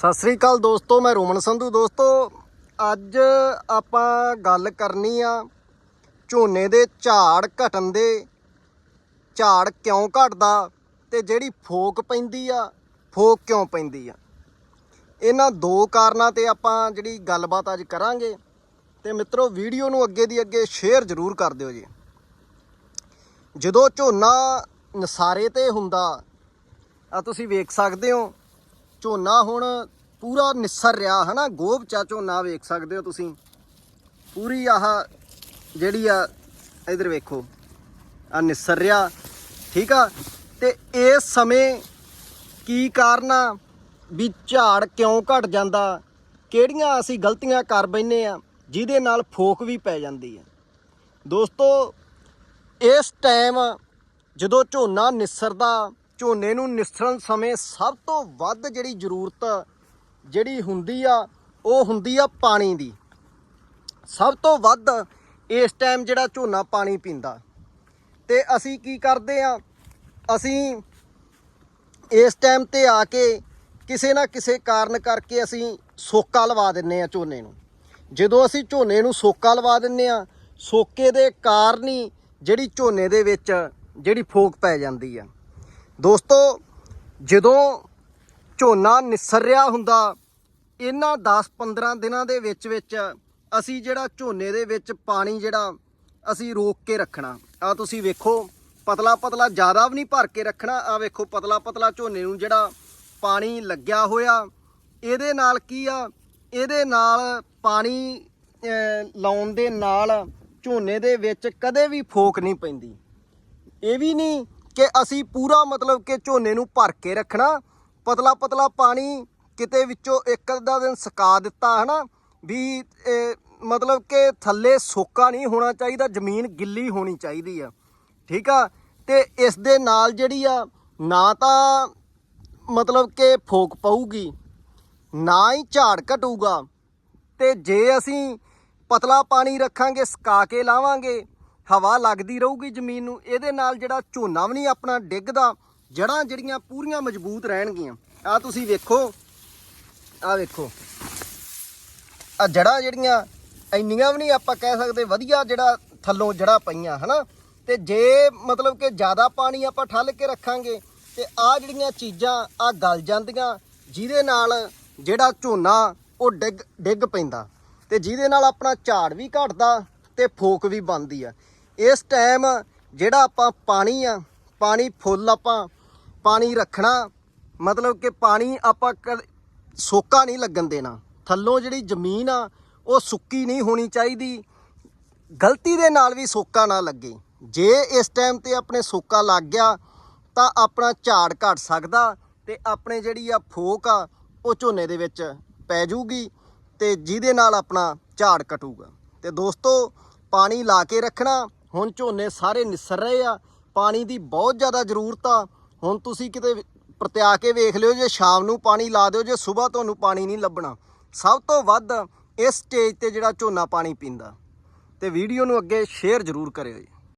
ਸਤਿ ਸ੍ਰੀ ਅਕਾਲ ਦੋਸਤੋ, ਮੈਂ ਰੋਮਨ ਸੰਧੂ। ਦੋਸਤੋ, ਅੱਜ ਆਪਾਂ ਗੱਲ ਕਰਨੀ ਆ ਝੋਨੇ ਦੇ ਝਾੜ ਘਟਣ ਦੇ। ਝਾੜ ਕਿਉਂ ਘਟਦਾ ਤੇ ਜਿਹੜੀ ਫੋਕ ਪੈਂਦੀ ਆ, ਫੋਕ ਕਿਉਂ ਪੈਂਦੀ ਆ? ਇਹਨਾਂ ਦੋ ਕਾਰਨਾਂ ਤੇ ਆਪਾਂ ਜਿਹੜੀ ਗੱਲਬਾਤ ਅੱਜ ਕਰਾਂਗੇ। ਤੇ ਮਿੱਤਰੋ, ਵੀਡੀਓ ਨੂੰ ਅੱਗੇ ਦੀ ਅੱਗੇ ਸ਼ੇਅਰ ਜ਼ਰੂਰ ਕਰ ਦਿਓ ਜੀ। ਜਦੋਂ ਝੋਨਾ ਨਸਾਰੇ ਤੇ ਹੁੰਦਾ ਆ ਤੁਸੀਂ ਵੇਖ ਸਕਦੇ ਹੋ ਝੋਨਾ ਹੁਣ ਪੂਰਾ ਨਿਸਰ ਰਿਹਾ, ਹਨਾ? ਗੋਭ ਚਾ ਝੋਨਾ ਵੇਖ ਸਕਦੇ ਹੋ ਤੁਸੀਂ। ਪੂਰੀ ਆਹ ਜਿਹੜੀ ਆ, ਇਧਰ ਵੇਖੋ, ਆ ਨਿਸਰ ਰਿਹਾ, ਠੀਕ ਆ? ਤੇ ਇਸ ਸਮੇਂ ਕੀ ਕਾਰਨ ਆ ਵੀ ਝਾੜ ਕਿਉਂ ਘਟ ਜਾਂਦਾ? ਕਿਹੜੀਆਂ ਅਸੀਂ ਗਲਤੀਆਂ ਕਰ ਬੈਨੇ ਆ, ਜਿਹਦੇ ਨਾਲ ਫੋਕ ਵੀ ਪੈ ਜਾਂਦੀ ਆ? ਦੋਸਤੋ, ਇਸ ਟਾਈਮ ਜਦੋਂ ਝੋਨਾ ਨਿਸਰਦਾ ਝੋਨੇ ਨੂੰ ਨਿਸਰਨ ਸਮੇਂ ਸਭ ਤੋਂ ਵੱਧ ਜਿਹੜੀ ਜ਼ਰੂਰਤ ਜਿਹੜੀ ਹੁੰਦੀ ਆ, ਉਹ ਹੁੰਦੀ ਆ ਪਾਣੀ ਦੀ। ਸਭ ਤੋਂ ਵੱਧ ਇਸ ਟਾਈਮ ਜਿਹੜਾ ਝੋਨਾ ਪਾਣੀ ਪੀਂਦਾ। ਤੇ ਅਸੀਂ ਕੀ ਕਰਦੇ ਆ, ਅਸੀਂ ਇਸ ਟਾਈਮ ਤੇ ਆ ਕੇ ਕਿਸੇ ਨਾ ਕਿਸੇ ਕਾਰਨ ਕਰਕੇ ਅਸੀਂ ਸੋਕਾ ਲਵਾ ਦਿੰਨੇ ਆ ਝੋਨੇ ਨੂੰ। ਜਦੋਂ ਅਸੀਂ ਝੋਨੇ ਨੂੰ ਸੋਕਾ ਲਵਾ ਦਿੰਨੇ ਆ, ਸੋਕੇ ਦੇ ਕਾਰਨ ਹੀ ਜਿਹੜੀ ਝੋਨੇ ਦੇ ਵਿੱਚ ਜਿਹੜੀ ਫੋਕ ਪੈ ਜਾਂਦੀ ਆ। ਦੋਸਤੋ, ਜਦੋਂ ਝੋਨਾ ਨਿਸਰ ਰਿਹਾ ਹੁੰਦਾ, ਇਹਨਾਂ 10-15 ਦਿਨਾਂ ਦੇ ਵਿੱਚ ਵਿੱਚ ਅਸੀਂ ਜਿਹੜਾ ਝੋਨੇ ਦੇ ਵਿੱਚ ਪਾਣੀ ਜਿਹੜਾ ਅਸੀਂ ਰੋਕ ਕੇ ਰੱਖਣਾ। ਆ ਤੁਸੀਂ ਵੇਖੋ ਪਤਲਾ ਪਤਲਾ ਜ਼ਿਆਦਾ ਵੀ ਨਹੀਂ ਭਰ ਕੇ ਰੱਖਣਾ। ਆ ਵੇਖੋ ਪਤਲਾ ਪਤਲਾ ਝੋਨੇ ਨੂੰ ਜਿਹੜਾ ਪਾਣੀ ਲੱਗਿਆ ਹੋਇਆ। ਇਹਦੇ ਨਾਲ ਕੀ ਆ? ਇਹਦੇ ਨਾਲ ਪਾਣੀ ਲਾਉਣ ਦੇ ਨਾਲ ਝੋਨੇ ਦੇ ਵਿੱਚ ਕਦੇ ਵੀ ਫੋਕ ਨਹੀਂ ਪੈਂਦੀ। ਇਹ ਵੀ ਨਹੀਂ ਕਿ ਅਸੀਂ ਪੂਰਾ ਮਤਲਬ ਕਿ ਝੋਨੇ ਨੂੰ ਭਰ ਕੇ ਰੱਖਣਾ ਪਤਲਾ ਪਤਲਾ ਪਾਣੀ ਕਿਤੇ ਵਿੱਚੋਂ ਇੱਕ ਅੱਧਾ ਦਿਨ ਸੁਕਾ ਦਿੱਤਾ, ਹਨਾ? ਵੀ ਮਤਲਬ ਕਿ ਥੱਲੇ ਸੋਕਾ ਨਹੀਂ ਹੋਣਾ ਚਾਹੀਦਾ, ਜ਼ਮੀਨ ਗਿੱਲੀ ਹੋਣੀ ਚਾਹੀਦੀ ਆ। ਠੀਕ ਆ? ਤੇ ਇਸ ਦੇ ਨਾਲ ਜਿਹੜੀ ਆ, ਨਾ ਤਾਂ ਮਤਲਬ ਕਿ ਫੋਕ ਪਊਗੀ, ਨਾ ਹੀ ਝਾੜ ਘਟੂਗਾ। ਤੇ ਜੇ ਅਸੀਂ ਪਤਲਾ ਪਾਣੀ ਰੱਖਾਂਗੇ, ਸੁਕਾ ਕੇ ਲਾਵਾਂਗੇ ਹਵਾ ਲੱਗਦੀ ਰਹੂਗੀ ਜ਼ਮੀਨ ਨੂੰ, ਇਹਦੇ ਨਾਲ ਜਿਹੜਾ ਝੋਨਾ ਵੀ ਨਹੀਂ ਆਪਣਾ ਡਿੱਗਦਾ ਜੜਾਂ ਜਿਹੜੀਆਂ ਪੂਰੀਆਂ ਮਜ਼ਬੂਤ ਰਹਿਣਗੀਆਂ। ਆ ਤੁਸੀਂ ਵੇਖੋ ਆ ਵੇਖੋ। ਆ ਜੜਾਂ ਜਿਹੜੀਆਂ, ਇੰਨੀਆਂ ਵੀ ਨਹੀਂ ਆਪਾਂ ਕਹਿ ਸਕਦੇ, ਵਧੀਆ ਜਿਹੜਾ ਥੱਲੋਂ ਜੜਾਂ ਪਈਆਂ, ਹਨਾ? ਤੇ ਜੇ ਮਤਲਬ ਕਿ ਜ਼ਿਆਦਾ ਪਾਣੀ ਆਪਾਂ ਠੱਲ ਕੇ ਰੱਖਾਂਗੇ, ਤੇ ਆ ਜਿਹੜੀਆਂ ਚੀਜ਼ਾਂ ਆ ਗਲ ਜਾਂਦੀਆਂ, ਜਿਹਦੇ ਨਾਲ ਜਿਹੜਾ ਝੋਨਾ, ਉਹ ਡਿੱਗ ਡਿੱਗ ਪੈਂਦਾ। ਤੇ ਜਿਹਦੇ ਨਾਲ ਆਪਣਾ ਝਾੜ ਵੀ ਘਟਦਾ ਤੇ ਫੋਕ ਵੀ ਬਣਦੀ ਆ। ਇਸ ਟਾਈਮ ਜਿਹੜਾ ਆਪਾਂ ਪਾਣੀ ਆ, ਪਾਣੀ ਫੁੱਲ ਆਪਾਂ, ਪਾਣੀ ਰੱਖਣਾ, ਮਤਲਬ ਕਿ ਪਾਣੀ ਆਪਾਂ ਕਦ- ਸੋਕਾ ਨਹੀਂ ਲੱਗਣ ਦੇਣਾ। ਥੱਲੋਂ ਜਿਹੜੀ ਜ਼ਮੀਨ ਆ, ਉਹ ਸੁੱਕੀ ਨਹੀਂ ਹੋਣੀ ਚਾਹੀਦੀ। ਗਲਤੀ ਦੇ ਨਾਲ ਵੀ ਸੋਕਾ ਨਾ ਲੱਗੇ। ਜੇ ਇਸ ਟਾਈਮ ਤੇ ਆਪਣੇ ਸੋਕਾ ਲੱਗ ਗਿਆ, ਤਾਂ ਆਪਣਾ ਝਾੜ ਘਟ ਸਕਦਾ ਤੇ ਆਪਣੇ ਜਿਹੜੀ ਆ ਫੋਕ ਆ, ਉਹ ਝੋਨੇ ਦੇ ਵਿੱਚ ਪੈ ਜੂਗੀ ਤੇ ਜਿਹਦੇ ਨਾਲ ਆਪਣਾ ਝਾੜ ਘਟੂਗਾ ਤੇ ਦੋਸਤੋ ਪਾਣੀ ਲਾ ਕੇ ਰੱਖਣਾ। ਹੁਣ ਝੋਨੇ ਸਾਰੇ ਨਿਸਰ ਰਹੇ ਆ। ਪਾਣੀ ਦੀ ਬਹੁਤ ਜ਼ਿਆਦਾ ਜ਼ਰੂਰਤ ਆ। ਹੁਣ ਤੁਸੀਂ ਕਿਤੇ ਪ੍ਰਤਿਆ ਕੇ ਵੇਖ ਲਿਓ, ਜੇ ਸ਼ਾਮ ਨੂੰ ਪਾਣੀ ਲਾ ਦਿਓ, ਜੇ ਸਵੇਰ ਤੁਹਾਨੂੰ ਪਾਣੀ ਨਹੀਂ ਲੱਭਣਾ। ਸਭ ਤੋਂ ਵੱਧ ਇਸ ਸਟੇਜ ਤੇ ਜਿਹੜਾ ਝੋਨਾ ਪਾਣੀ ਪੀਂਦਾ। ਤੇ ਵੀਡੀਓ ਨੂੰ ਅੱਗੇ ਸ਼ੇਅਰ ਜ਼ਰੂਰ ਕਰਿਓ ਜੀ।